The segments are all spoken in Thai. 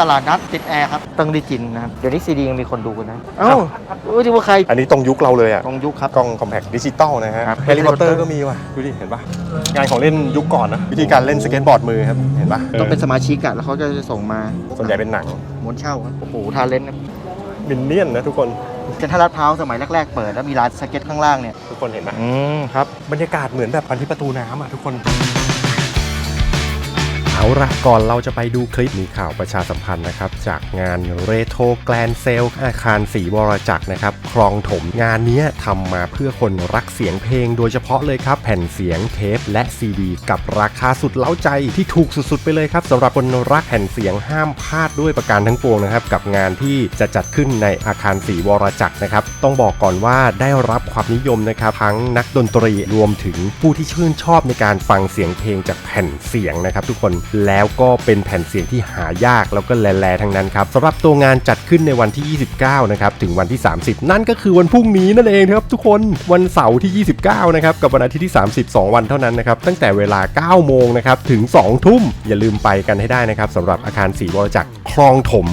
ตลาดนัดติดแอร์ครับตังดีจินนะครับเดี๋ยวนี้ซีดียังมีคนดูกันนะเอ้ารู้ที่ว่าใครอันนี้ตรงยุคเราเลยอะตรงยุคครับกล้องคอมแพคดิจิตอลนะฮะครับแฮร์รี่พอตเตอร์ก็มีว่ะดูดิเห็นปะงานของเล่นยุคก่อนนะวิธีการเล่นสเก็ตบอร์ดมือครับเห็นปะต้องเป็นสมาชิกอะแล้วเขาจะส่งมาส่วนใหญ่เป็นหนังม้วนเช่าครับโอ้โหทาเลนต์นะมินเนี่ยนนะทุกคนเซ็นทรัลลาดพร้าวสมัยแรก ๆ เปิดแล้วมีร้านสเก็ตข้างล่างเนี่ยทุกคนเห็นปะอืมครับบรรยากาศเหมือนแบบพันที่ประตูน้ำอะทุกคน เอาละก่อนเราจะไปดูคลิปมีข่าวประชาสัมพันธ์นะครับ จากงานเรโทรแกลนเซลอาคารสีวรจักรนะครับคลองถมงานนี้ทำมาเพื่อคนรักเสียงเพลง โดยเฉพาะเลยครับ แผ่นเสียงเทปและซีดี กับราคาสุดเล้าใจที่ถูกสุดๆ ไปเลยครับสำหรับคนรักแผ่นเสียงห้ามพลาดด้วยประการทั้งปวงนะครับกับงานที่จะจัดขึ้นในอาคารสีวรจักรนะครับต้องบอกก่อนว่าได้รับความนิยมนะครับทั้งนักดนตรีรวมถึงผู้ที่ชื่นชอบในการฟังเสียงเพลงจากแผ่นเสียงนะครับทุกคนแล้วก็เป็นแผ่นเสียงที่หายากแล้วก็แลๆทั้งนั้นครับสำหรับตัวงานจัดขึ้นในวันที่ 29 นะครับ ถึงวันที่ 30 นั่นก็คือวันพรุ่งนี้นั่นเองครับทุกคนวันเสาร์ที่ 29 นะครับ กับวันอาทิตย์ที่ 30 2 วันเท่านั้นนะครับ ตั้งแต่เวลา 9 โมงนะครับ ถึง 2 ทุ่ม อย่าลืมไปกันให้ได้นะครับสำหรับอาคารสีวรจักรคลองถม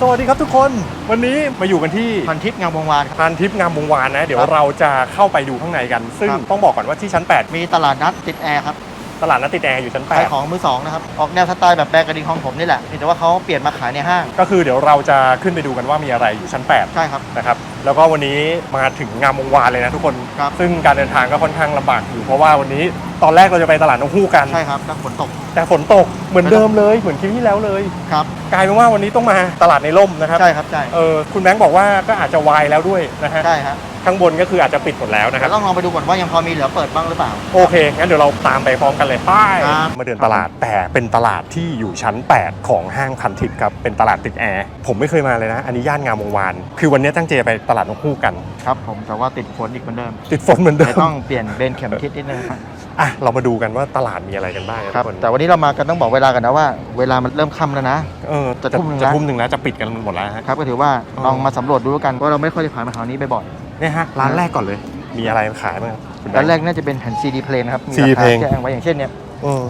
สวัสดีครับทุกคนวันนี้มาอยู่กันที่พันทิพย์งามวงวานครับพานทิพย์งามวงวานนะ เดี๋ยวครับเราจะเข้าไปดูข้างในกัน ซึ่งครับต้องบอกก่อนว่าที่ชั้นมีตลาดนัดติดแอร์ครับ8 ตลาดนัดติดแอร์อยู่ชั้นขายของมือสองนะครับ ออกแนวสไตล์แบบแบรนด์กระดิ่งของผมนี่แหละเพียงแต่ว่าเขาเปลี่ยนมาขายในห้าง8ก็คือเดี๋ยวเราจะขึ้นไปดูกันว่ามีอะไรอยู่ชั้น 8 ใช่ครับ นะครับแล้วก็วันนี้มาถึงงามวงวานเลยนะทุกคน ครับ ซึ่งการเดินทางก็ค่อนข้างลำบากอยู่เพราะว่าวันนี้ตอนแรกเราจะไปตลาดนกฮูกกัน ใช่ครับแล้วฝนตก แต่ฝนตกเหมือนเดิมเลยเหมือนคลิปที่แล้วเลย ครับ กลายเป็นว่าวันนี้ต้องมาตลาดในร่มนะครับใช่ครับ ใช่ เออคุณแบงค์บอกว่าก็อาจจะวายแล้วด้วยนะฮะใช่ครับ ข้างบนก็คืออาจจะปิดหมดแล้วนะครับ ต้องลองไปดูก่อนว่ายังพอมีเหลือเปิดบ้างหรือเปล่า โอเค งั้นเดี๋ยวเราตามไปพร้อมกันเลยไป้ายครับ มาเดินตลาดแต่เป็นตลาดที่อยู่ชั้น 8 ของห้างพันทิพย์ครับ เป็นตลาดติดแอร์ ผมไม่เคยมาเลยนะ อันนี้ย่านงามวงวาน คือวันนี้ตั้งใจไปตลาดนกฮูกกัน ครับผมแต่ว่าติดฝนอีกเหมือนเดิมติดฝนเหมือนเดิแต่มต้องเปลี่ยนเบนเข็มทิศนิดนึงครับอะเรามาดูกันว่าตลาดมีอะไรกันบ้างนะครัทุบกคนแต่วันนี้เรามากันต้องบอกเวลากันนะว่า เวลามันเริ่มค่ำแล้วนะ เออจะทุ่มหนึ่งจะแล้วทุ่มหนึ่งแล้วจะปิดกันหมดแล้วฮะ ครับก็ถือว่าอ๋อลองมาสำรวจดูแล้วกันเพราะเราไม่ค่อยได้ผ่านมาแถวนี้บ่อย เนี่ยฮะร้านแรกก่อนเลย มีอะไรขายบ้างครับคุณๆแบด้างนค์ แรกน่าจะเป็นแผ่นซีดีเพลงนะครับ มี CD ราคาเพลงแจ้งไว้อย่างเช่นเนี่ยเออ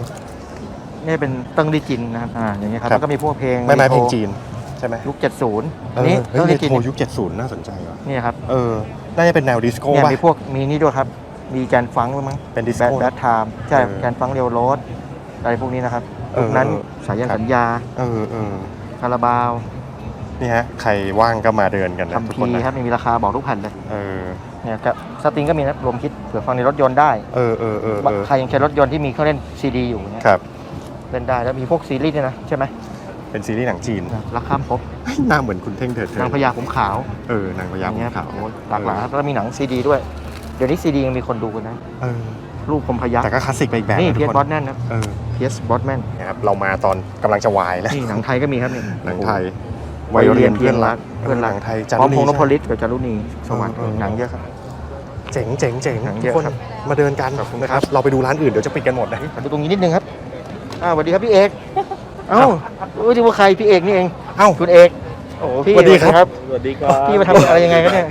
นี่เป็นเติ้งดีจินนะครับอ่าอย่างเงี้ยครับครับ แล้วก็มีพวกเพลงไม่ไม้เพลงจีนใช่ไหมยุค 70เออันอนี้เฮ้ยเติ้งเรดีจินโทรยุค70 น่าสนใจว่ะนี่ครับเออน่าจะเป็นแนวดิสโก้เนี่ยป่ะ มีพวกมีนี่ด้วยครับ มีแกนฟังค์ด้วยมั้งเป็นดิสแบทโก้ แบทไทม์ใช่เออแกนฟังค์เรียวโรสอะไรพวกนี้นะครับเอยุอคนั้นเออสายันครับ สัญญาเออเออคาราบาว นี่ฮะใครว่างก็มาเดินกันนะคัมทุกพีคนร์นะครับมีราคาบอกทุกแผ่นเลยเออเนี่ยกับสตริงก็มีนะรวมคิดเผื่อฟังในรถยนต์ได้เออเออเออเออใครยังใช้รถยนต์ที่มีเครื่องเล่นซีดีอยู่เนี่ยครับ เล่นได้แล้วมีพวกซีรีส์ด้วยนะใช่ไหมเป็นซีรีส์หนังจีนราคาครบเฮ้ยหน้าเหมือนคุณเท่งเถิดเถิดนางพญาผมขาวเออนางพญาอย่างผเงี้มยขาวโอ้ยหลากหลายครับแล้วมีหนังซีดีด้วย เดี๋ยวนี้ซีดียังมีคนดูกันนะเออรูปคมพยักแต่ก็คลาสสิกไปอีกแบบนี่นะเพีทุยกสคบอนสแนนนะเออเพียสบอสแมนนะครับเรามาตอนกำลังจะวายแล้ว นี่หนังไทยก็มีครับนี่หนังไทย วัยเรียนเพื่อนรักเพื่อนรักไทยจันพร้อมทพงษ์นพใช่ไหมลิตกับจารุณีสวัสดิ์เออเออหนังเยอะครับ เจ๋งเจ๋งเจ๋งหนังทุเยกอะคนครับมาเดินกันขอบคุณนะคครัรับบเราไปดูร้านอื่นเดี๋ยวจะปิดกันหมดนะมาดูตรงนี้นิดนึงครับอ้าวสวัสดีครับพี่เอกเอ้ารู้ที่ว่าใครพี่เอกนี่เองเอ้าคุณเอก โอ้พี่สวัสดีครับ สวัสดีครับพี่มาทำอะไรยังไงกันเนี่ย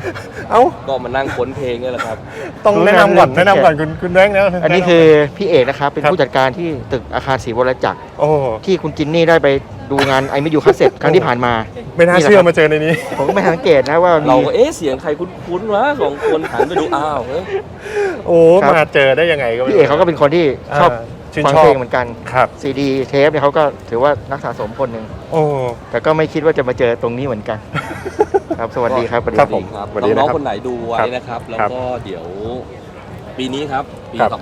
เอ้าก็มานั่งค้นเพลงนี่แหละครับต้องรู้แนะนำก่อนแนะแนะนำนำก่อนคุณคุณแบงค์นะอันนี้คือพี่เอกนะครับเป็นครับผู้จัดการที่ตึกอาคารศรีวรจักรโอ้ที่คุณจินนี่ได้ไปดูงานไอมิยูคัสเซ็ตครั้งที่ผ่านมา ไม่น่านี่แหละเชื่คอรับมาเจอในนี้ ผมก็ไม่ทันสังเกตนะว่าเรามีก็เอ๊ะเสียงใครคุ้นๆวะสองคนหันไปดูอ้าวเฮ้ยโอ้ครับมาเจอได้ยังไงก็ไม่พี่รู้เอกเขาก็เป็นคนที่ชอบา ชื่นฟังชอเพลบงเหมือนกันครับซีดีเทปเนี่ยเขาก็ถือว่านักสะสมคนหนึ่งโอ้ แต่ก็ไม่คิดว่าจะมาเจอตรงนี้เหมือนกัน ครับสวัสดีครับสวัสดีครับผม ครับสวัสดีนะครับน้องๆคนไหนดูไว้นะครับ แล้วครับก็เดี๋ยวปีนี้ครับ ปี ครับ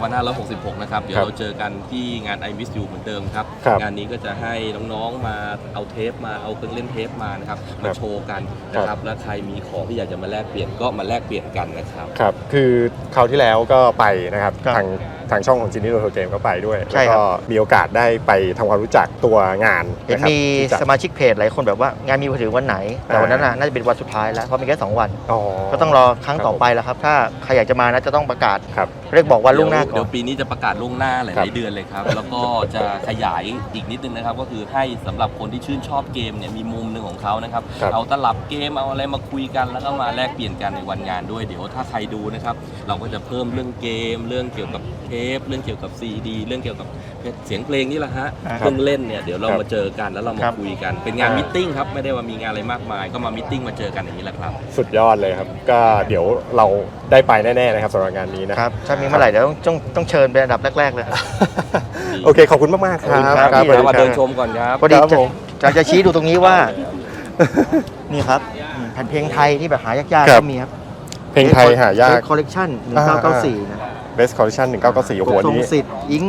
2566 นะครับ เดี๋ยวครับเราเจอกันที่งาน I Miss You เหมือนเดิมครับ ครับงานนี้ก็จะให้น้องๆ มาเอาเทปมาเอาเครื่องเล่นเทปมานะครับคมารับโชว์กันนะครับแล้วใครมีของที่อยากจะมาแลกเปลี่ยนก็มาแลกเปลี่ยนกันนะครับ ครับ คือคราวที่แล้วก็ไปนะครับ ครับ ทาง ทางช่องของจินนี่โรเกมก็ไปด้วยใช่แล้วครัก็บมีโอกาสได้ไปทำความรู้จักตัวงานเห็นนะครับมีที่จัด สมาชิกเพจหลายคนแบบว่างานมีถึงวันไหน แต่วันนั้นน่ะน่าจะเป็นวันสุดท้ายแล้วเพราะมีแค่สองวัน อ๋อ ก็ต้องรอครั้งต่อไปแล้วครับ ถ้าใครอยากจะมานะจะต้องประกาศครับ เรียกบอกวันล่วงหน้าก่เดี๋อยน วปีนี้จะประกาศล่วงหน้าหครัลายบๆเดือนเลยครับ แล้วก็จะขยายอีกนิดนึงนะครับ ก็คือให้สำหรับคนที่ชื่นชอบเกมเนี่ยมีมุมหนึ่งของเขานะครับ ครับ เอาตลับเกมเอาอะไรมาคุยกัน แล้วก็มาแลกเปลี่ยนกันในวันงานด้วย เดี๋ยวถ้าใครดูนะครับ เราก็จะเพิ่มเรื่องเกม เรื่องเกี่ยวกับเทป เรื่องเกี่ยวกับซีดี เรื่องเกี่ยวกับ เสียงเพลงนี่แหละฮะอ่าเครื่องเล่นเนี่ยเดี๋ยวเราครับมาเจอกันแล้วเรามาครับคุยกัน เป็นงานอ่ามิมิทติ้งครับไม่ได้ว่ามีงานอะไรมากมาย ก็มามิทติ้งมาเจอกันอย่างนี้แหละครับ สุดยอดเลยครับ ก็เดี๋ยวเราได้ไปแน่ๆนะครับสำหรับงานนี้นะครับถ้ามีเมื่อไหร่เดี๋ยวต้องต้องต้องเชิญเป็นอันดับแรกๆเลยโอเคขอบคุณมากๆครับขอบคุณครับสวัสดีมาคเดิรันบชมก่อนครับพอดีครับจะผมจะจะชี้ดูตรงนี้ว่านี่ครับอืมแผ่นเพลงไทยที่แบบหายากๆครับก็มีครับเพลงไทยหายากคอลเลกชันอ่า1994นะ Best Collection 1994โอ้โหทรอันงนี้สิทธิ์อิง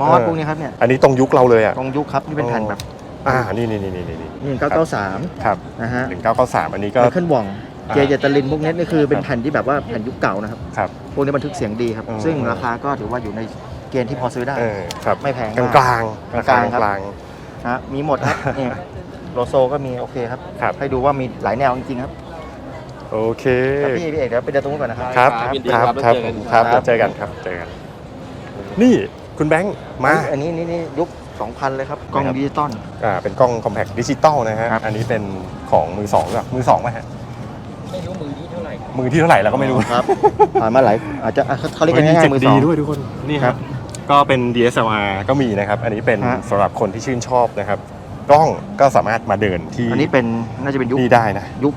มอสเออพวกนี้ครับเนี่ยอันนี้ตรงยุคเราเลยอะตรงยุคครับนี่เป็นแผ่นแบบอ่านี่นี่นี่นี่นี่นี่1993ครับนะฮะ1993อันนี้ก็ไมเคิลวองอ่าเจเจตลินพวกนี้นี่คือเป็นแผ่นที่แบบว่าแผ่นยุคเก่านะครับครับพวกนี้บันทึกเสียงดีครับอืมซึ่งราคาก็ถือว่าอยู่ในเกณฑ์ที่พอซื้อได้เออครับไม่แพงกลางมากกลางๆกลางๆครับกลางฮะมีหมดครับเนี่ยโลโซก็มีโอเคครับครับ ให้ดูว่ามีหลายแนวจริงๆครับๆโอเคครับพี่พี่เอกเดี๋ยวไปเดินตรงนู้นก่อนนะครับ ครับครับยินดีครับครับครับแล้วเจอกันครับเดี๋ยวเจอกันครับเจอกัน นี่ คุณแบงค์มาเอ้ยอันนี้นี่นี่ยุค 2000 เลยครับ กล้องครับดิจิตอลอ่าเป็นกล้องคอมแพคดิจิตอลนะฮะครับอันนี้เป็นของมือสองหรือเปล่ามือสองไหมฮะ ไม่รู้มือที่เท่าไหร่ มือที่เท่าไหร่เราก็ไม่รู้ครับ ผ่านมาหลายอาจจะอะเขาเรียกกันฮ้ง่ายๆมือสดีองด้วยทุกคน นี่คครัรับบก็เป็น DSLR ก็มีนะครับ อันนี้เป็นฮะสำหรับคนที่ชื่นชอบนะครับ กล้องก็สามารถมาเดินที่ อันนี้เป็นน่าจะเป็นยุคนี่ได้นะ ยุค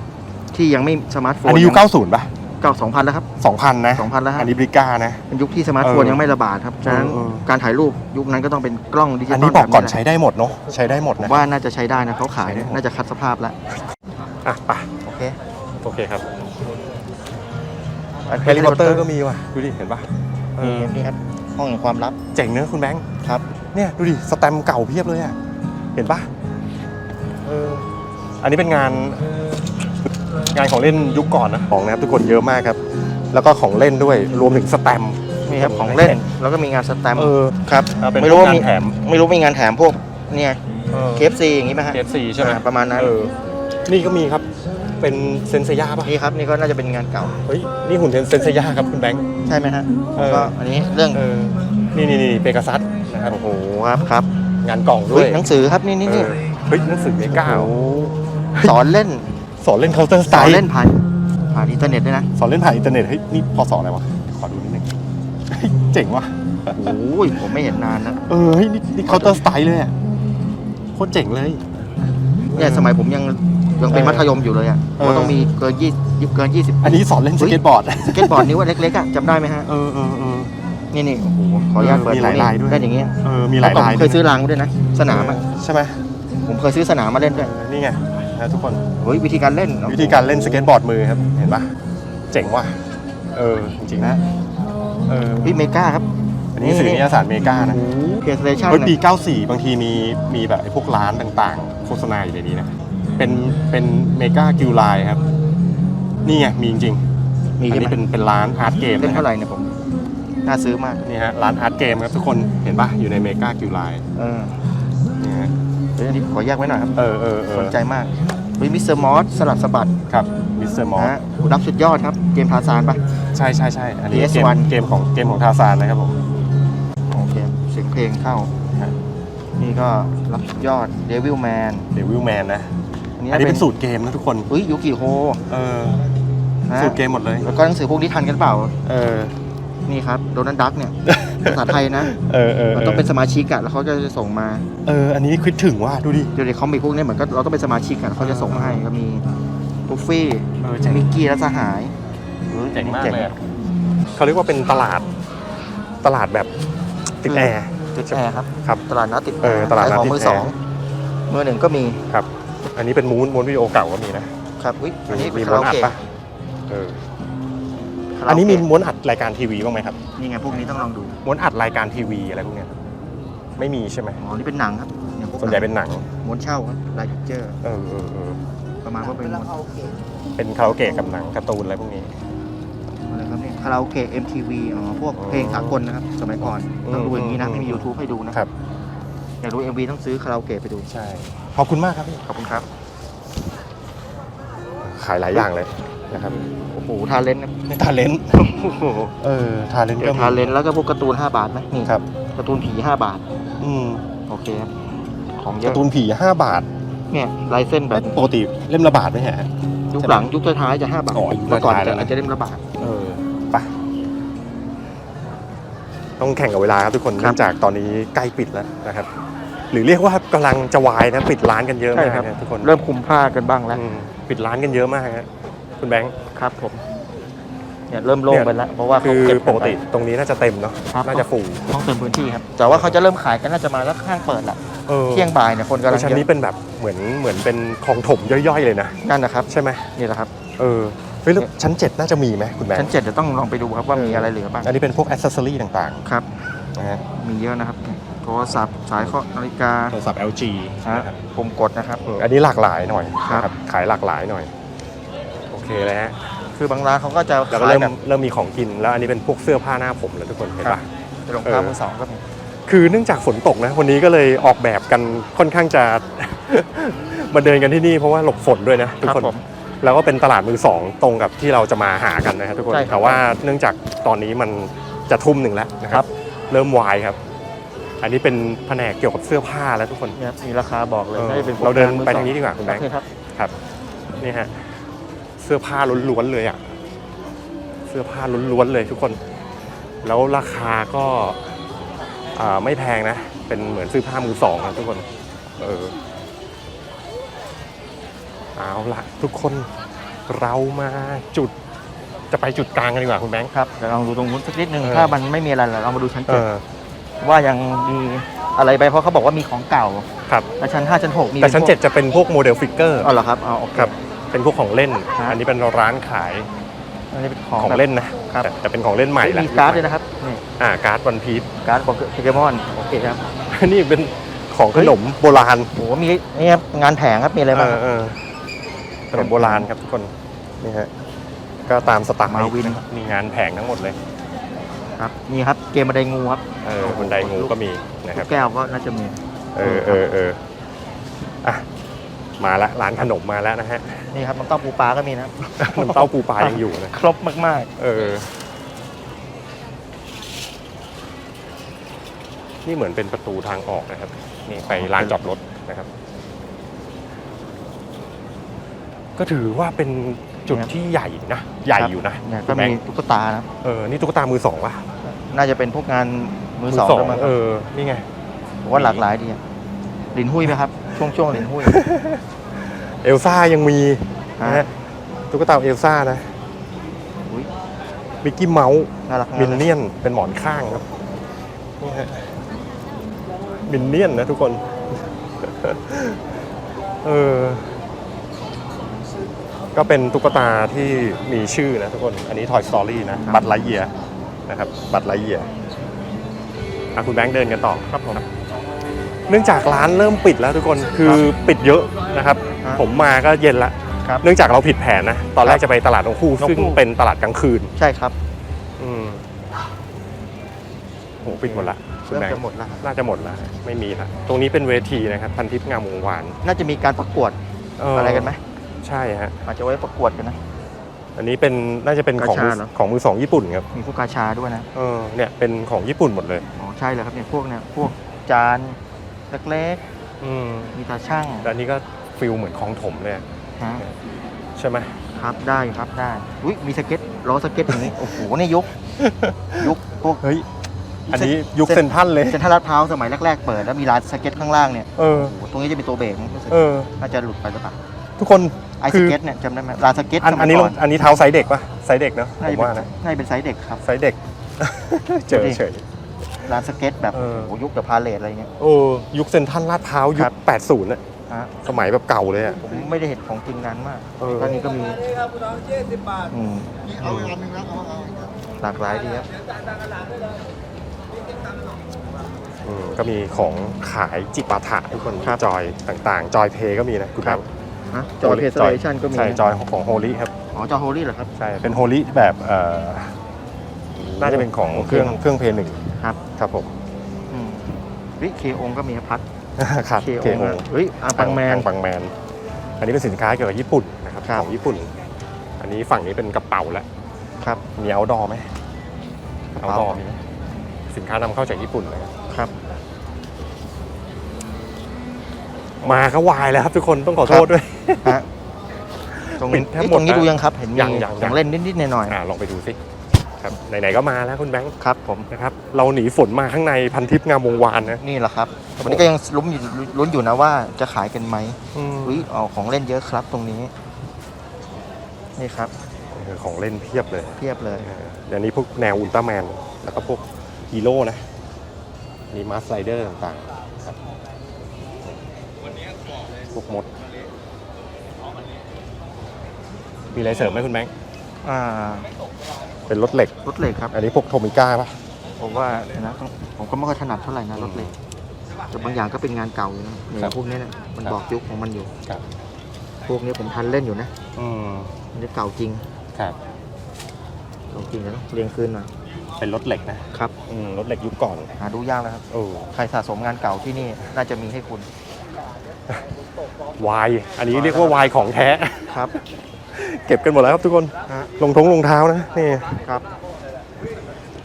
ที่ยังไม่สมาร์ทโฟน อันนี้ยุค 90ป่ะ เก้าสองพันแล้วครับ 2,000 นะ2,000แล้วฮะ อันนี้บริก้านะ เป็นยุคที่สมาร์ทโฟนเออยังไม่ระบาดครับฉะนั้นเออเออ การถ่ายรูปยุคนั้นก็ต้องเป็นกล้องดิจิตอลอันนี้บอกก่อนแบบใช้ได้หมดเนาะใช้ได้หมดผมนะว่าน่าจะใช้ได้นะเขาขายใช้ได้หมดน่าจะคัดสภาพแล้วอะไปโอเค โอเคครับอันเฮลิคอปเตอร์ก็มีว่ะ ดูดิ เห็นปะเอนี่อนี่ครับห้องแห่งความลับเจ๋งเนอะคุณแบงค์ครับ เนี่ยดูดิ สแตมป์เก่าเพียบเลยอะ เห็นปะเอออันนี้เป็นงาน งานของเล่นยุคก่อนนะของนะครับทุกคนเยอะมากครับ แล้วก็ของเล่นด้วยรวมถึงสแตมป์นี่ครับของเล่น แล้วก็มีงานสแตมป์เออครับเอาเป็นไม่รู้ว่าพวกมีงานแถม ไม่รู้มีงานแถมพวกเนี่ยเคฟซีอย่างนี้ไหมฮะ เคฟซีใช่ไหมอ่าประมาณนั้น เออนี่ก็มีครับเป็นเซนเซย่าป่ะนี่ครับนี่ก็น่าจะเป็นงานเก่าเฮ้ยนี่หุ่นเซนเซย่าครับคุณแบงค์ ใช่ไหมฮะเออก็อันนี้เรื่องเออนี่นี่นี่เปกาซัสนะครับโอ้โหครับครับงานกล่องด้เฮ้วยยหนังสือครับนี่นี่นี่เออเฮ้ยหนังสือเมกา โอ้โหสอนเล่น สอนเล่นเคาน์เตอร์สสไตอนล์เล่นผ่านผ่านอินเทอร์เน็ตด้วยนะ สอนเล่นผ่านอินเทอร์เน็ตเฮ้ยนี่พอสอนอะไรวะ ขอดูนิดนึงเฮ้ยเจ๋งว่ะ โอ้ย ผมไม่เห็นนานนะเออเฮ้ยนี่นี่เคาน์เตอร์สไตล์เลยอะโคตรเจ๋งเลย เนี่ยสมัยผมยังยังเป็นเออมัธยมอยู่เลยอะเออก็ต้องมีเกินยี่เกินยี่สิบอันนี้สอนเล่นสเก็ตบอร์ด สเก็ตบอร์ดนิ้วอันเล็กๆอะจำได้ไหมฮะ เออเออเออ นี่นี่โอ้โหขออนุญาตเออเปิดมีหลายนี่ลายด้วย ได้อย่างเงี้ยเออมีหลายลายผมเคยซื้อรางมาด้วยนะ สนามอะ ใช่ไหมผมเคยซื้อสนามมาเล่นด้วยเออนี่ไง นะทุกคนเฮ้ยวิธีการเล่นวิธีการเล่นสเก็ตบอร์ดมือครับ เห็นปะเจ๋งว่ะเออจริงๆนะเออพี่เมกาครับ อันนี้สื่อนิยสารเมกานะเพย์สเตชันเฮ้ยปี 94 บางทีมีมีแบบไอ้พวกร้านต่างๆ โฆษณาอยู่ในนี้นะ เป็นเป็นเมกากิลไลครับ นี่ไงมีจริงๆมีอันใช่ไหมนี้เป็นเป็นร้านอาร์ตเกมเล่นนะครัเท่าบไหร่เนี่ยผมน่าซื้อมาก นี่ฮะร้านอาร์ตเกมครับทุกคนเห็นปะอยู่ในเมกากิลไลเออนี่ฮะ เดี๋ยวอันนี้ขอแยกไว้หน่อยครับ เออเออเอสอนใจมากเฮ้ยมิสเตอร์มอสสลัดสะบัดครับมิสเตอร์มอนะสฮะผู้รับสุดยอดครับ เกมทาซานปะ ใช่ใช่ใช่อันนี้เกม PS1 เกมของเกมของทาซานนะครับผม โอเคเสียงเพลงเข้าครับนี่ก็รับสุดยอดเดวิลแมนเดวิลแมนนะ อันนี้เป็นสูตรเกมนะทุกคนเฮ้ยยูกิโฮเออ นะสูตรเกมหมดเลย แล้วก็หนังสือพวกนี้ทันกันเปล่า เออ นี่ครับโดนัลดักเนี่ย ภาษาไทยนะเออเออเราต้องเป็นสมาชิกอะแล้วเขาจะส่งมาเอออันนี้คิดถึงว่าดูดิ เดี๋ยวในคอมิกพวกนี้เหมือนก็เราต้องเป็นสมาชิกอะแล้วเขาจะส่งมาให้ก็มีบุฟฟี่เออเจ๋ง มิกกี้และสหาย เจ๋งมากเลยอะเขาเรียกว่าเป็นตลาดตลาดแบบติดแอร์ ติดแอร์ครับ ครับ ตลาดนัดติดเออตลาดนัดขายของติดมือแอร์สองมือหนึ่งก็มีครับอันนี้เป็นมูนมูนวิดีโอเก่าก็มีนะครับ อุ๊ยอันนี้มีคาม้วรานโออัดเกะปะเออคาราโเกะ อันนี้มีม้วนอัดรายการทีวีบ้างไหมครับนี่ไงพวกนี้ต้องลองดูม้วนอัดรายการทีวีอะไรพวกเนี้ยไม่มีใช่ไหมอ๋อนี่เป็นหนังครับเนี่ยพกส่วนใหญ่เป็นหนังม้วนเช่าครับลายพิกเจอร์เออเออเออประมาณว่าเป็นม้วนเป็นคาราโอเกะกับหนังการ์ตูนอะไรพวกนี้อะไรครับเนี่ยคาราโอเกะ MTV อ๋อพวกอ๋อเพลงสากลนะครับสมัยก่อนอืมต้องดูอย่างนี้นะอืมไม่มี YouTube ให้ดูนะครับอยากดู MV ต้องซื้อคาราโอเกะไปดูใช่ขอบคุณมากครับพี่ขอบคุณครับ ขายหลายอย่างเลยนะครับโอ้โหทาเลนต์นะ ในทาเลนต์โอ้โหเออทาเลนต์ก็มีทาเลนต์แล้วก็พวกการ์ตูน 5 บาทไหมนี่ครับ การ์ตูนผี 5 บาท อืมโอเคครับของเยกาอะร์ตูนผี5บาทเนี่ยลายเส้นแบบปกติเล่มละบาทไหมฮะ ยุคหลังยุคท้ายๆจะ 5 บาทอ๋อยุคเมื่อก่อนท้ายๆแล้จะวนะ อาจจะเล่มละบาท เออไปต้องแข่งกับเวลาครับทุกคนครับเนื่องจากตอนนี้ใกล้ปิดแล้วนะครับ หรือเรียกว่ากำลังจะวายนะปิดร้านกันเยอะใช่มากครับ นะทุกคนเริ่มคุมผ้ากันบ้างแล้ว อืมปิดร้านกันเยอะมากฮะคุณแบงค์ครับผม เนี่ยเริ่มโล่งไปแล้วเพราะว่าเขาคือเก็บปกติตรงนี้น่าจะเต็มเนาะครับน่าจะฟูต้องเต็มพื้นที่ครับแต่ว่าเขาจะเริ่มขายกันน่าจะมาแล้วข้างเปิดละออเที่ยงบ่ายเนี่ยคนกำลังชั้นเยนี้อะเป็นแบบเหมือนเหมือนเป็นของถมย่อยๆเลยนะนั่นนะครับใช่ไหมนี่แหละครับเออเฮ้ยแล้วชั้น7น่าจะมีไหมคุณแบงชั้นค์เจ็ดเดี๋ยวต้องลองไปดูครับว่ามีอะไรเหลือบ้างอันนี้เป็นพวกอ c เซสซอรี่ต่างครับๆนะฮะมีเยอะนะครับโทรศัพท์สายข้อนาฬิกาโทรศัพท์ LG ฮะนะครับปุ่มกดนะครับอืมอันนี้หลากหลายหน่อยครับนะขายหลากหลายหน่อยโอเคแล้วฮะ คือบางร้านเขาก็จะแล้วก็ขายเริ่มแบบเริ่มมีของกินแล้วอันนี้เป็นพวกเสื้อผ้าหน้าผมแล้วทุกคนเห็นครัปะบรองเท้าเออ มือสองก็มีคือเนื่องจากฝนตกนะวันนี้ก็เลยออกแบบกันค่อนข้างจะ มาเดินกันที่นี่เพราะว่าหลบฝนด้วยนะทุกครับคน ผม แล้วก็เป็นตลาดมือสองตรงกับที่เราจะมาหากันนะครับทุกคน ใช่ครับ แต่ว่าเนื่องจากตอนนี้มันจะทุ่มหนึ่งแล้วนะคครัรับบเริ่มวายครับ อันนี้เป็นแผนกเกี่ยวกับเสื้อผ้าแล้วทุกคนเนี่ยมีราคาบอกเลยเออน่าจะเป็นพวกเราเดินมือไปสอทางนี้ดีกว่าคุณแบงค์โอเคครับ ครับ นี่ฮะ เสื้อผ้าล้วนๆเลยอะ เสื้อผ้าล้วนๆเลยทุกคน แล้วราคาก็อ่าไม่แพงนะ เป็นเหมือนซื้อผ้ามือสองนะทุกคน เออ เอาละทุกคนเรามาจุดจะไปจุดกลางกันดีกว่าคุณแบงค์ครับเดี๋ยวลองดูตรงนู้นสักนิดนึงเออถ้ามันไม่มีอะไรเราลองมาดูชั้นเอเจ็ดอว่ายังมีอะไรไปเพราะเขาบอกว่ามีของเก่าครับแล้วชั้นห้าชั้นหกมีแต่ชั้นพวกเจ็ดจะเป็นพวกโมเดลฟิกเกอร์อ๋อเหรอครับอ๋อโอเคครับ เป็นพวกของเล่น ฮะ อันนี้เป็นร้านขายอันนี้เป็นของของแบบ เล่นนะครับแต่แต่เป็นของเล่นใหม่แหละมีการ์ดด้วยนะครับ นี่อ่าการ์ดวันพีชการ์ดโปเกมอนโอเคครับ นี่เป็นของขนมโบราณโอ้โห มีนี่ครับงานแผงครับ มีอะไรบ้างครับ เออขนมโบราณครับทุกคนนี่ฮะก็ตามสไตล์มาวินมีงานแผงทั้งหมดเลยครับ นี่ครับ เกมบันไดงูครับเออบันไดงูก็มีนะครับแก้วก็น่าจะมี เออเออเอออะ มาละร้านขนมมาแล้วนะฮะ นี่ครับน้ำเต้าปูปลาก็มีนะครับ น้ำเต้าปูปลายังอยู่นะ ครบมากเออ นี่เหมือนเป็นประตูทางออกนะครับ นี่ไปลานจอดรถนะครับ ก็ถือว่าเป็นจุดที่ใหญ่นะ ใหญ่อยู่นะๆเนี่ยคุก็ณแบมีงค์ตุ๊กตานะครับ เออ นี่ตุ๊กตามือสองป่ะน่าจะเป็นพวกงานมือสองด้วยมั้งคเอรับอนี่ไง ผมว่าหลากหลายดีอะลินหุ้ยไหมครับ ช่วงช่วงลินหุ้ย เอลซ่ายังมีนะฮะฮะตุ๊กตาเอลซ่านะอุ๊ยมิกกี้เมาส์น่ารักมิมากนเลย เนี่ยนเป็นหมอนข้างครับนี่ฮะมินเนี่ยนนะทุกคน เออ ก็เป็นตุ๊กตาที่มีชื่อนะทุกคน อันนี้ Toy Story นะ บัตรไลเยียนะครับ บัตรไลเยียอะคุณแบงค์เดินกันต่อครับผม เนื่องจากร้านเริ่มปิดแล้วทุกคนคือปิดเยอะนะครับฮะผมมาก็เย็นละครับเนื่องจากเราผิดแผนนะตอนแรคกรับจะไปตลาดนกคู่นกคู่ซึ่งเป็นตลาดกลางคืนใช่ครับอืมโหปิดหมดละคุณเริ่มแบงจะค์หมดแล้วครับน่าจะหมดละไม่มีละตรงนี้เป็นเวทีนะครับพันทิพย์งามวงวานน่าจะมีการประกวดเอะไรกันไหมใช่ฮะอาจจะไว้ประกวดกันนะ อันนี้เป็นน่าจะเป็นของมือกาชาเหรอ ของมือสองญี่ปุ่นครับมีพวกกาชาด้วยนะเออเนี่ยเป็นของญี่ปุ่นหมดเลย อ๋อใช่เลยครับเนี่ยพวกเนี่ยพวกจาน เล็กอืมๆมีตาช่างแล้วอันนี้ก็ฟิลเหมือนคลองถมเลยอะฮะใช่ไหม ครับได้ครับได้อุ้ยมีสเก็ตล้อสเก็ตอย่างนี้ โอ้โหนี่ยุคยุคพวก เฮ้ย อันนี้ยุคเซนทรันเลย เซ็นทรัลลาดพร้าวสมัยแรก ๆ เปิดแล้วมีร้านสเก็ตข้างล่างเนี่ยเออ โอ้โหตรงนี้จะเป็นตัวเบรกรู้สึกเออ น่าจะหลุดไปหรือเปล่าทุกคนไอคืสอเก็ตเนี่ยจำได้ไหมร้านสเก็ตอันสมัยอันนี้ลก่งอันนี้เท้าไซส์เด็กปะไซส์เด็กเนอะน่าผจะมเป็นว่านะน่าจะเป็นไซส์เด็กครับ ไซส์เด็ก เจอดูดิเฉย ร้านสเก็ตแบบเออ โอ้โหยุคเดอะพาเลทอะไรเงี้ย โอ้ยุคเซนทรันลาดพร้าวยุครัคบ80น่ะฮะสมัยแบบเก่าเลยอะ ผมไม่ได้เห็นของจริงนานมากเออ ตอนนี้ก็มีอืมหลากหลายดีครับอืมก็มีของขายจิปาถะทุกคนจอยต่างๆ จอยเพย์ก็มีนะคุณครับแบงค์ฮะจอยเพย์สเตชันก็มีใช่นะจอยของโฮลี่ครับ อ๋อจอโฮลี่เหรอครับ ใช่ เป็นโฮลี่แบบเอ่อน่าจะเป็นของเครื่องเครื่องเพย์หนึ่งครับ ครับผมอืมวิเคองก็มีพัดครับเคเคองโอเฮ้ยอาปังแมนปังแมน อันนี้เป็นสินค้าเกี่ยวกับญี่ปุ่นนะครับครับของญี่ปุ่น อันนี้ฝั่งนี้เป็นกระเป๋าแล้วครับมีเอาดอไหมกระเอาเป๋าดอมีไหมสินค้านำเข้าจากญี่ปุ่นเลยครับครับ มาก็วายแล้วครับทุกคนต้องขอโทษด้วยฮะตรงปินี้ดแทบเอ้ยหมดตรงนี้แล้วดูยังครับ เห็นมียังยังอย่างเล่นนิดๆหน่อยอ่าลองไปดูสิ ครับไหนๆก็มาแล้วคุณแบงค์ครับผมนะครับเราหนีฝนมาข้างในพันทิพย์งามวงวานนะนี่แหละครับวันนี้ก็ยังลุ้นอยู่ลุ้นอยู่นะว่าจะขายกันไหมอืมอุ้ยเอาของเล่นเยอะครับตรงนี้ นี่ครับเออของเล่นเพียบเลยเพียบเลยเออเดี๋ยวนี้พวกแนวอุลตร้าแมนแล้วก็พวกฮีโร่นะนี่มาสไลเดอร์ต่างๆครับพวกมด มีอะไรเสริมไหมคุณแบงค์อ่า เป็นรถเหล็ก รถเหล็กครับ อันนี้พวกโทมิก้าป่ะ ผมว่านะต้องผมก็ไม่ค่อยถนัดเท่าไหร่นะรถเหล็ก แต่บางอย่างก็เป็นงานเก่าอยู่นะอย่าครังบพวกนี้เนี่ยมันครับบอกยุคของมันอยู่ครับ พวกนี้ผมทันเล่นอยู่นะอืมมันจะเก่าจริงครับ เก่าจริงนะต้องเรียงคืนหน่อยเป็นรถเหล็กนะครับอืมรถเหล็กยุคก่อนหาดูยากแล้วครับ โอ้ใครสะสมงานเก่าที่นี่น่าจะมีให้คุณวาย อันนี้เรียกว่าวายของแท้ ครับ เก็บกันหมดแล้วครับทุกคนฮะ รองท้องรองเท้านะนี่ครับ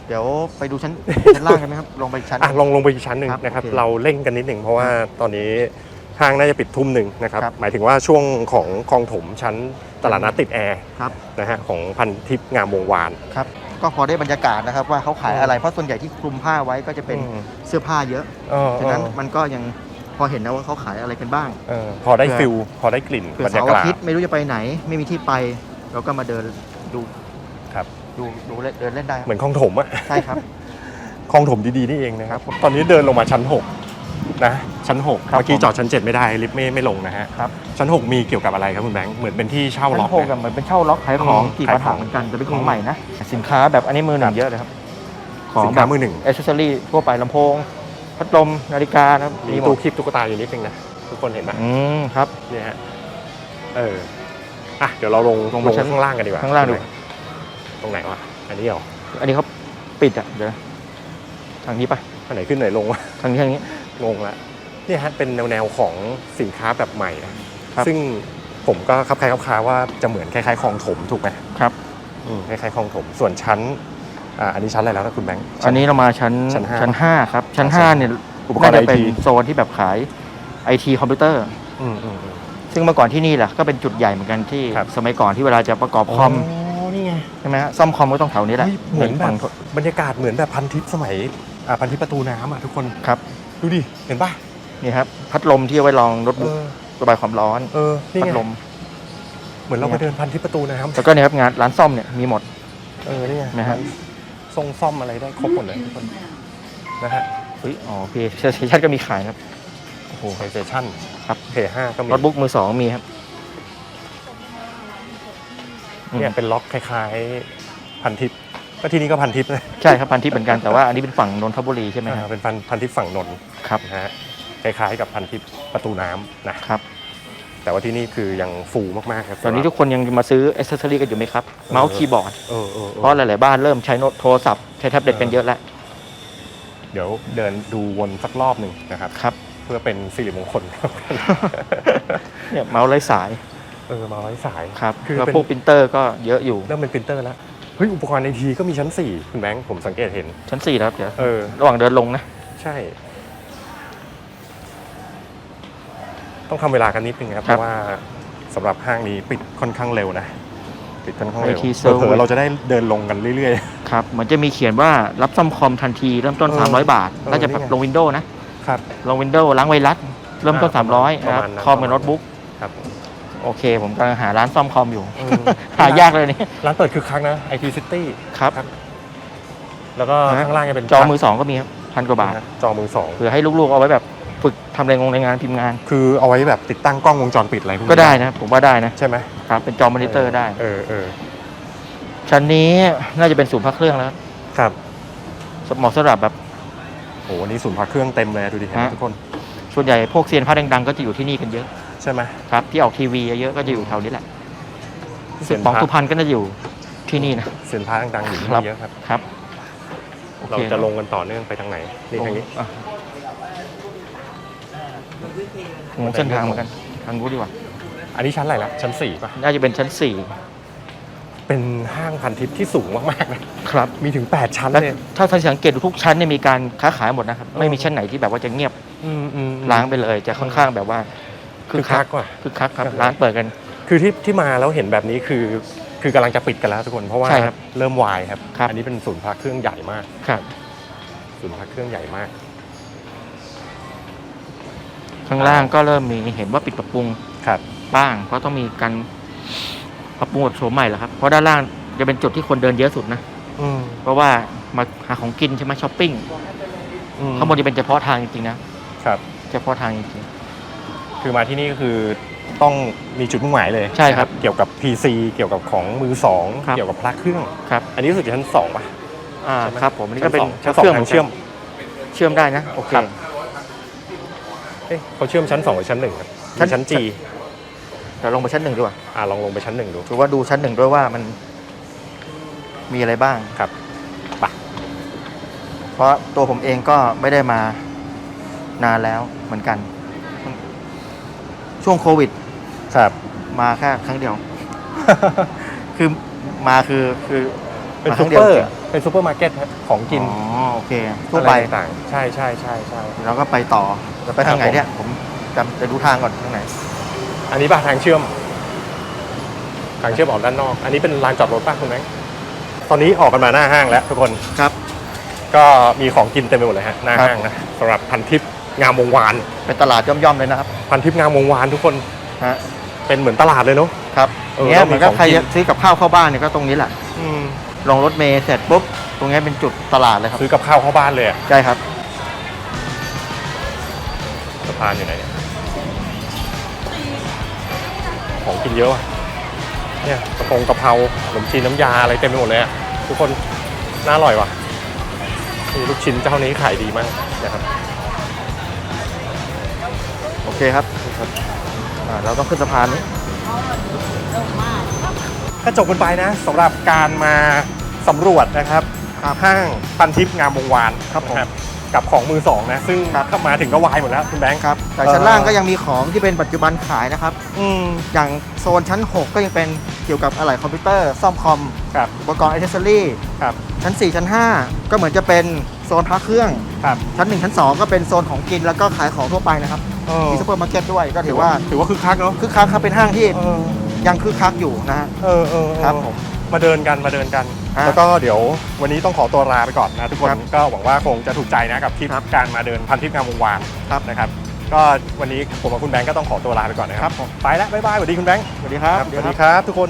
เดี๋ยวไปดูชั้น ชั้นล่างกันไหมครับ ลงไปชั้น อะลองลงไปอีกชั้นหนึ่งครับนะครับ โอเคเราเร่งกันนิดหนึ่งเพราะว่าตอนนี้ห้างน่าจะปิดทุ่มหนึ่งนะครับ ครับ หมายถึงว่าช่วงของคลองถมชั้นตลาดนัดติดแอร์ครับ นะฮะของพันทิพย์งามวงวาน ครับ ก็พอได้บรรยากาศนะครับว่าเขาขายอะไร เพราะส่วนใหญ่ที่คลุมผ้าไว้ก็จะเป็นอืม เสื้อผ้าเยอะเออฉะนั้นมันก็ยัง พอเห็นนะว่าเขาขายอะไรกันบ้าง เออพอได้เผื่อฟิลพอได้กลิ่นเผื่อบรรเสายาร์อากาศ ทิตย์ไม่รู้จะไปไหน ไม่มีที่ไป เราก็มาเดินดูครับ ดูดูเล่นเดินเล่นได้เหมือนคลองถมอะ ใช่ครับ คลองถมดีๆนี่เองนะครับตอนนี้เดินลงมาชั้น 6 นะ ชั้น 6 ครับเมื่อกี้ผมจอดชั้น 7 ไม่ได้ลิฟต์ไม่ไม่ลงนะฮะครับ ชั้น 6 มีเกี่ยวกับอะไรครับคุณแบงค์เหมือนเป็นที่เช่าชั้ล็อนกหกนะอะเหมือนเป็นเช่าล็อกขายของอืมกี่ขายปะขถาองงเหมือนกันแต่เป็นของใหม่นะ สินค้าแบบอันนี้มือหนึ่งเยอะเลยครับ ของสินแบค้าบมือหนึ่ง อ c เซสซอรี่ทั่วไปลำโพง พัดลมนาฬิกานะครับมีหมตู้ดคลิปตุ๊กตาอยู่นิดนึงนะทุกคนเห็นไหมอืมครับเนี่ยฮะเอออะเดี๋ยวเราลงลลงงไปชั้นข้างล่างกันดีกว่าข้างล่างดูตรงไหนวะอันนี้เหรออันนี้เขาปิดอะเดี๋ยวนะทางนี้ปะอันไหนขึ้นไหนลงวะทางนี้ทางนี้งงละเนี่ยฮะเป็นแนวแนวๆของสินค้าแบบใหม่นะครับซึ่งผมก็คับคล้ายคับคาว่าจะเหมือนคล้ายๆคลองถมถูกไหมครับอืมคล้ายๆคลองถมส่วนชั้น อ่าอันนี้ชั้นอะไรแล้วนะคุณแบงค์ อันนี้เรามาชั้นชั้นห้าชั้นห้าครับชั้นชั้นห้าเนี่ยอุปกรณ์น่าจะเป็น IT โซนที่แบบขายไอทีคอมพิวเตอร์ อืมอืมอืม ซึ่งเมื่อก่อนที่นี่แหละก็เป็นจุดใหญ่เหมือนกันที่ครับ สมัยก่อนที่เวลาจะประกอบคอมนี่ไงใช่ไหมฮะซ่อมคอมก็ต้องแถวนี้แหละเฮ้ยเหมือนแบบฝั่งบรรยากาศเหมือนแบบพันทิพย์สมัยอ่าพันทิพย์ประตูน้ำอะทุกคนครับ ดูดิ เห็นป่ะนี่ครับพัดลมที่เอาไว้รองโน้ตเอบุ๊กอระบายความร้อนเออนี่พัไงดลม เหมือนเราไปเดินพันทิพย์ประตูน้แล้วก็เนี่ยครับงานร้านซ่อมเนี่ยมีหมดำเออนี่ไงนะฮะ ทรงซ่อมอะไรได้ครบหมดเลยทุกคนนะฮะเฮ้ยอ๋อเพย์สเตชันก็มีขายครับโอ้โหโ l เพ s ชั่นครับเพย์ห้าก็มีโน้ตบุ๊กมือสองมีครับเนี่ยเป็นล็อกคล้ายๆพันทิพย์ก็ที่นี่ก็พันทิพย์นะใช่ครับพันทิปเหมือนกันแต่ว่าอันนี้เป็นฝั่งนนทบุรีใช่ไหมคอ่ารับเป็นพันพันทิพย์ฝั่งนนท์ครับนะฮะคล้ายๆกับพันทิพย์ประตูน้ำนะครับ แต่ว่าที่นี่คือยังฟูมากๆครับตอนนี้ทุกคนยังมาซื้ออ c เซสซอรี่กันอยู่ไหมครับ เมาส์คีย์บอร์ดเออเออเออเพราะหลายๆบ้านเริ่มใช้โน้ตโทรศัพท์ใช้แท็บเล็ตกันเยอะแล้ว เดี๋ยวเดินดูวนสักรอบหนึ่งนะครับครับเพื่อเป็นสิริมงคลเนี่ยเมาส์ไร้สาย เออมาไว้สายครับคือแล้วเป็นพวกปรินเตอร์ก็เยอะอยู่เริ่มเป็นปรินเตอร์แล้วเฮ้ยอุปกรณ์ไอทีก็มีชั้น4คุณแบงค์ผมสังเกตเห็นชั้น4แล้วครับเดี๋ยวเออระหว่างเดินลงนะ ใช่ ต้องทำเวลากันนิดนึงครับ เพครับราะว่าสำหรับห้างนี้ปิดค่อนข้างเร็วนะ ปิดค่อนข้างเร็ว IT service เผลอๆเราจะได้เดินลงกันเรื่อย ครับเหมือนจะมีเขียนว่ารับซ่อมคอมทันทีเริ่มต้น เออ300 บาท เออน่าจะแบบนี่ไง ลงวินโดว์นะ ๆ ครับ ลงวินโดว์ล้างไวรัส เริ่มต้น อ่า300ประนะครับมาณนั้นคอมประกับมาณโน้ตบุ๊กครับโอเค ผมกำลังหาร้านซ่อมคอมอยู่เออหายากเลยนี่ร้านเปิดคือครั้งนะ IT City ครับ แล้วก็ข้างล่างจะเป็นจอมือสองก็มีครับพันกว่าบาทนะจอมือสอง เผื่อให้ลูกๆเอาไว้แบบ ฝึกทำในงงในงานพิมพ์งาน คือเอาไว้แบบติดตั้งกล้องวงจรปิดอะไรพวกนี้ก็ได้นะ ผมว่าได้นะใช่ไหมครับเป็นจอมอนิเตอร์ได้ เออเออชั้นนี้น่าจะเป็นศูนย์พักเครื่องแล้วครับเหมาะสำหรับแบบโหวันนี้ศูนย์พักเครื่องเต็มเลยดูดิเห็นไหมฮะ ทุกคนส่วนใหญ่พวกเซียนพระดังๆก็จะอยู่ที่นี่กันเยอะใช่ไหมครับที่ออกทีวีเยอะๆก็จะอยู่แถวนี้แหละเซียนของพระสุพรรณก็น่าจะอยู่ที่นี่นะเซียนพระดังๆอยู่ที่ครับนี่เยอะครับ ครับโอเราคจะลงกันต่อเนื่องไปทางไหนนี่ทางนี้ อะ งงเส้นทางเหมือนกัน ทางรู้นดีกว่า อันนี้ชั้นอะไรละชั้นสี่ป่ะ น่าจะเป็นชั้นสี่เป็นห้างพันทิพย์ที่สูงมากๆนะครับ มีถึง 8 ชั้นและเลย ถ้าท่านสังเกตดูทุกชั้นเนี่ยมีการค้าขายหมดนะครับ ไม่มีชั้นไหนที่แบบว่าจะเงียบอืมอืมอืม ล้างไปเลย จะค่อนข้างแบบว่าคือคักกว่าคึกคักครับ ร้านเปิดกัน คือที่ที่มาแล้วเห็นแบบนี้คือ คือกำลังจะปิดกันแล้วทุกคนเพราะว่าใช่ครับเริ่มวายครับ ครับ อันนี้เป็นศูนย์พักเครื่องใหญ่มาก ครับ ศูนย์พักเครื่องใหญ่มาก ข้างล่างก็เริ่มมีเห็นว่าปิดปรับปรุงครับ บ้างเพราะต้องมีการปรับปรุงแบบโฉมใหม่แหละครับเพราะด้านล่างจะเป็นจุดที่คนเดินเยอะสุดนะอืมเพราะว่ามาหาของกินใช่ไหมช้อปปิ้งอืมข้างบนจะเป็นเฉพาะทางจริงๆนะ ครับ เฉพาะทางจริง คือมาที่นี่ก็คือต้องมีจุดมุ่งหมายเลยใช่ครับเกี่ยวกับ PC เกี่ยวกับของมือสองครับ เกี่ยวกับพระเครื่อง ๆครับ อันนี้รู้สึกจะชั้นสองป่ะอ่าใช่ไหมครับผมอันนี้ก็เป็นชั้นสองชั้นสองทางเชื่อม เชื่อมได้นะโอเคครับ เอ๊ะเขาเชื่อมชั้นสองหรือชั้นหนึ่งครับชั้นชั้นจีเดี๋ยวลงไปชั้นหนึ่งดีกว่าอ่าลองลงไปชั้นหนึ่งดู ถือว่าดูชั้นหนึ่งด้วยว่ามันมีอะไรบ้างครับเพราะตัวผมเองก็ไม่ได้มานานแล้วเหมือนกัน ช่วงโควิด ครับ มาแค่ครั้งเดียว คือมาคือคือเป็นมาคซูรั้งเดีเปยวอร์จริง เป็นซูเปอร์มาร์เก็ตครับของกินอ๋อโอเคทั่วไป อะไรต่างๆใช่ใช่ใช่ใช่ แล้วก็ไปต่อจะไปทางไหนครับผม เนี่ย ผมจำจะดูทางก่อนทางไหน อันนี้ป่ะทางเชื่อม ทางเชื่อมออกด้านนอก อันนี้เป็นลานจอดรถป่ะคุณแบงค์ตอนนี้ออกกันมาหน้าห้างแล้วทุกคนครับ ก็มีของกินเต็มไปหมดเลยฮะหน้าครับห้างนะสำหรับพันทิพย์งามวงวานเป็นตลาดย่อมๆเลยนะครับพันทิพย์งามวงวานทุกคนฮะเป็นเหมือนตลาดเลยเนาะ ครับเออเนี้ยแล้วเหมีมือนกับของใครกินจะซื้อกับข้าวเข้าบ้านเนี่ยก็ตรงนี้แหละ อืม ลงรถเมล์เสร็จปุ๊บ ตรงเนี้ยเป็นจุดตลาดเลยครับ ซื้อกับข้าวเข้าบ้านเลยอะใช่ครับ สะพานอยู่ไหนเนี่ยของกินเยอะว่ะเนี่ยกระพงกะเพราขนมจีนน้ำยาอะไรเต็มไปหมดเลยอะทุกคนน่าอร่อยว่ะนี่ลูกชิ้นเจ้านี้ขายดีมากนะครับโอเคครับอ่าเราต้องขึ้นสะพานนี้ ก็จบกันไปนะสำหรับการมา สำรวจนะครับห้างพันทิพย์งามวงวานครับผมนะกับของมือสองนะซึ่งครับเข้ามาถึงก็วายหมดแล้วคุณแบงค์ครับ แต่เอ่อชั้นล่างก็ยังมีของที่เป็นปัจจุบันขายนะครับอืมอย่างโซนชั้น 6 ก็ยังเป็นเกี่ยวกับอะไหล่คอมพิวเตอร์ซ่อมคอมครับอุปกรณ์อิเทเซอรี่ครับชั้น 4 ชั้น 5 ก็เหมือนจะเป็นโซนพักเครื่องครับชั้น 1 ชั้น 2 ก็เป็นโซนของกินแล้วก็ขายของทั่วไปนะครับเออมีซูเปอร์มาร์เก็ตด้วยก็ถือว่าถือว่าคึกคักเนาะคึกคักครับเป็นห้างที่เออยังคึกคักอยู่นะฮะเออเออเออครับผมมาเดินกันมาเดินกันฮะ แล้วก็เดี๋ยววันนี้ต้องขอตัวลาไปก่อนนะทุกคนครับก็หวังว่าคงจะถูกใจนะกับทริปครับการมาเดินพันทิพย์งามวงวานครับนะครับก็วันนี้ผมกับคุณแบงค์ก็ต้องขอตัวลาไปก่อนนะครับผมไปแล้วบ๊ายบายสวัสดีคุณแบงค์สวัสดีครับสวัสดีครับทุกคน